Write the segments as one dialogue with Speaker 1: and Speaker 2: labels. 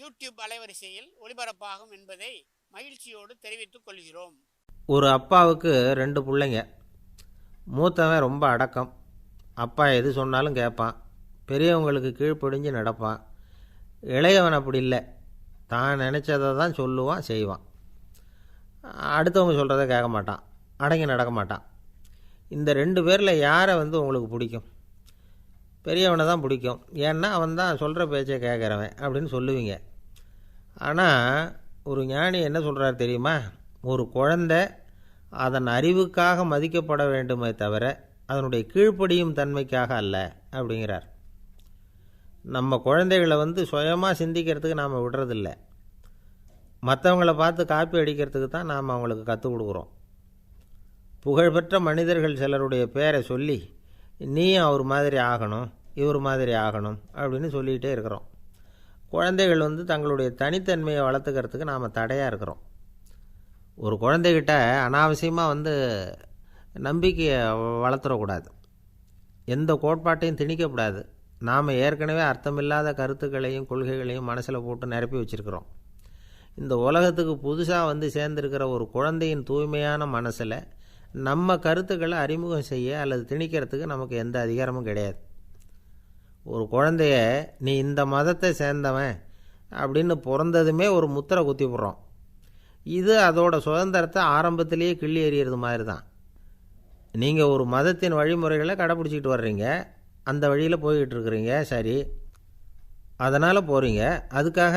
Speaker 1: YouTube அலைவரிசையில் ஒளிபரப்பாகும் என்பதை மகிழ்ச்சியோடு தெரிவித்துக் கொள்கிறோம்.
Speaker 2: ஒரு அப்பாவுக்கு ரெண்டு பிள்ளைங்க. மூத்தவன் ரொம்ப அடக்கம். அப்பா எது சொன்னாலும் கேட்பான். பெரியவங்களுக்கு கீழ்ப்படிஞ்சு நடப்பான். இளையவன் அப்படி இல்லை. தான் நினச்சதை தான் சொல்லுவான் செய்வான். அடுத்தவங்க சொல்கிறத கேட்க மாட்டான். அடங்கி நடக்க மாட்டான். இந்த ரெண்டு பேரில் யாரை வந்து உங்களுக்கு பிடிக்கும்? பெரியவனை தான் பிடிக்கும். ஏன்னா அவன் தான் சொல்கிற பேச்சை கேட்குறவன் அப்படின்னு சொல்லுவீங்க. ஆனால் ஒரு ஞானி என்ன சொல்கிறார் தெரியுமா? ஒரு குழந்தை அதன் அறிவுக்காக மதிக்கப்பட வேண்டுமே தவிர அதனுடைய கீழ்ப்படியும் தன்மைக்காக அல்ல அப்படிங்கிறார். நம்ம குழந்தைகளை வந்து சுயமாக சிந்திக்கிறதுக்கு நாம் விடுறதில்ல. மற்றவங்கள பார்த்து காப்பி அடிக்கிறதுக்கு தான் நாம் அவங்களுக்கு கற்றுக் கொடுக்குறோம். புகழ்பெற்ற மனிதர்கள் சிலருடைய பேரை சொல்லி நீயும் அவர் மாதிரி ஆகணும் இவர் மாதிரி ஆகணும் அப்படின்னு சொல்லிகிட்டே இருக்கிறோம். குழந்தைகள் வந்து தங்களுடைய தனித்தன்மையை வளர்த்துக்கிறதுக்கு நாம் தடையாக இருக்கிறோம். ஒரு குழந்தைகிட்ட அனாவசியமாக வந்து நம்பிக்கையை வளர்த்துறக்கூடாது. எந்த கோட்பாட்டையும் திணிக்கக்கூடாது. நாம் ஏற்கனவே அர்த்தமில்லாத கருத்துக்களையும் கொள்கைகளையும் மனசில் போட்டு நிரப்பி வச்சுருக்கிறோம். இந்த உலகத்துக்கு புதுசாக வந்து சேர்ந்துருக்கிற ஒரு குழந்தையின் தூய்மையான மனசில் நம்ம கருத்துக்களை அறிமுகம் செய்ய அல்லது திணிக்கிறதுக்கு நமக்கு எந்த அதிகாரமும் கிடையாது. ஒரு குழந்தைய நீ இந்த மதத்தை சேர்ந்தவன் அப்படின்னு பிறந்ததுமே ஒரு முத்திரை குத்தி விட்றோம். இது அதோட சுதந்திரத்தை ஆரம்பத்திலேயே கிள்ளி எறிகிறது மாதிரி தான் நீங்கள் ஒரு மதத்தின் வழிமுறைகளை கடைப்பிடிச்சிக்கிட்டு வர்றீங்க. அந்த வழியில் போய்கிட்டு இருக்கிறீங்க. சரி. அதனால் போகிறீங்க அதுக்காக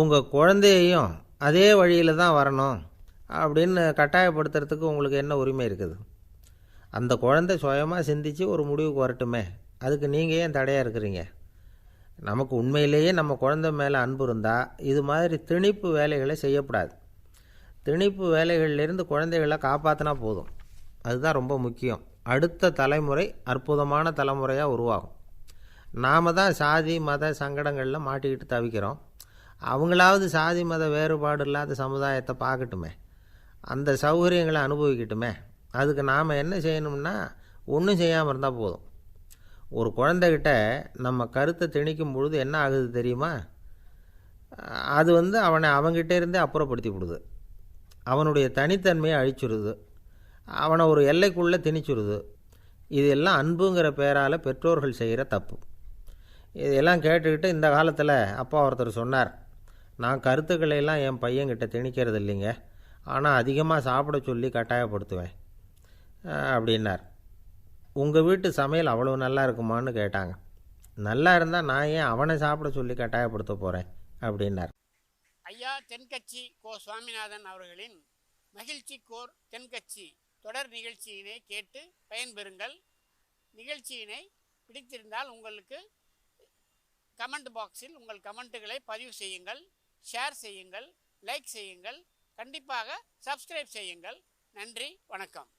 Speaker 2: உங்கள் குழந்தையையும் அதே வழியில் தான் வரணும் அப்படின்னு கட்டாயப்படுத்துறதுக்கு உங்களுக்கு என்ன உரிமை இருக்குது? அந்த குழந்தை சுயமாக சிந்தித்து ஒரு முடிவுக்கு வரட்டுமே. அதுக்கு நீங்கள் ஏன் தடையாக இருக்கிறீங்க? நமக்கு உண்மையிலேயே நம்ம குழந்தை மேலே அன்பு இருந்தால் இது மாதிரி திணிப்பு வேலைகளை செய்யக்கூடாது. திணிப்பு வேலைகள்லேருந்து குழந்தைகளை காப்பாற்றினா போதும். அதுதான் ரொம்ப முக்கியம். அடுத்த தலைமுறை அற்புதமான தலைமுறையாக உருவாகும். நாம் தான் சாதி மத சங்கடங்களில் மாட்டிக்கிட்டு தவிக்கிறோம். அவங்களாவது சாதி மத வேறுபாடு இல்லாத சமுதாயத்தை பார்க்கட்டுமே. அந்த சௌகரியங்களை அனுபவிக்கட்டுமே. அதுக்கு நாம் என்ன செய்யணும்னா ஒன்றும் செய்யாமல் இருந்தால் போதும். ஒரு குழந்தைகிட்ட நம்ம கருத்தை திணிக்கும் பொழுது என்ன ஆகுது தெரியுமா? அது வந்து அவனை அவங்ககிட்ட இருந்தே அப்புறப்படுத்தி விடுது அவனுடைய தனித்தன்மையை அழிச்சுடுது அவனை ஒரு எல்லைக்குள்ளே திணிச்சுடுது இதெல்லாம் அன்புங்கிற பேரால் பெற்றோர்கள் செய்கிற தப்பு. இதெல்லாம் கேட்டுக்கிட்டு இந்த காலத்தில் அப்பா ஒருத்தர் சொன்னார் நான் கருத்துக்களை எல்லாம் என் பையன்கிட்ட திணிக்கிறது இல்லைங்க ஆனால் அதிகமாக சாப்பிட சொல்லி கட்டாயப்படுத்துவேன். அப்படின்னார். உங்கள் வீட்டு சமையல் அவ்வளோ நல்லா இருக்குமான்னு கேட்டாங்க. நல்லா இருந்தால் நான் ஏன் அவனை சாப்பிட சொல்லி கட்டாயப்படுத்த போகிறேன் அப்படின்னார்.
Speaker 1: ஐயா தென்கட்சி கோ சுவாமிநாதன் அவர்களின் மகிழ்ச்சி கோர் தென்கட்சி தொடர் நிகழ்ச்சியினை கேட்டு பயன்பெறுங்கள். நிகழ்ச்சியினை பிடித்திருந்தால் உங்களுக்கு கமெண்ட் பாக்ஸில் உங்கள் கமெண்ட்டுகளை பதிவு செய்யுங்கள் ஷேர் செய்யுங்கள் லைக் செய்யுங்கள் கண்டிப்பாக சப்ஸ்கிரைப் செய்யுங்கள். நன்றி வணக்கம்.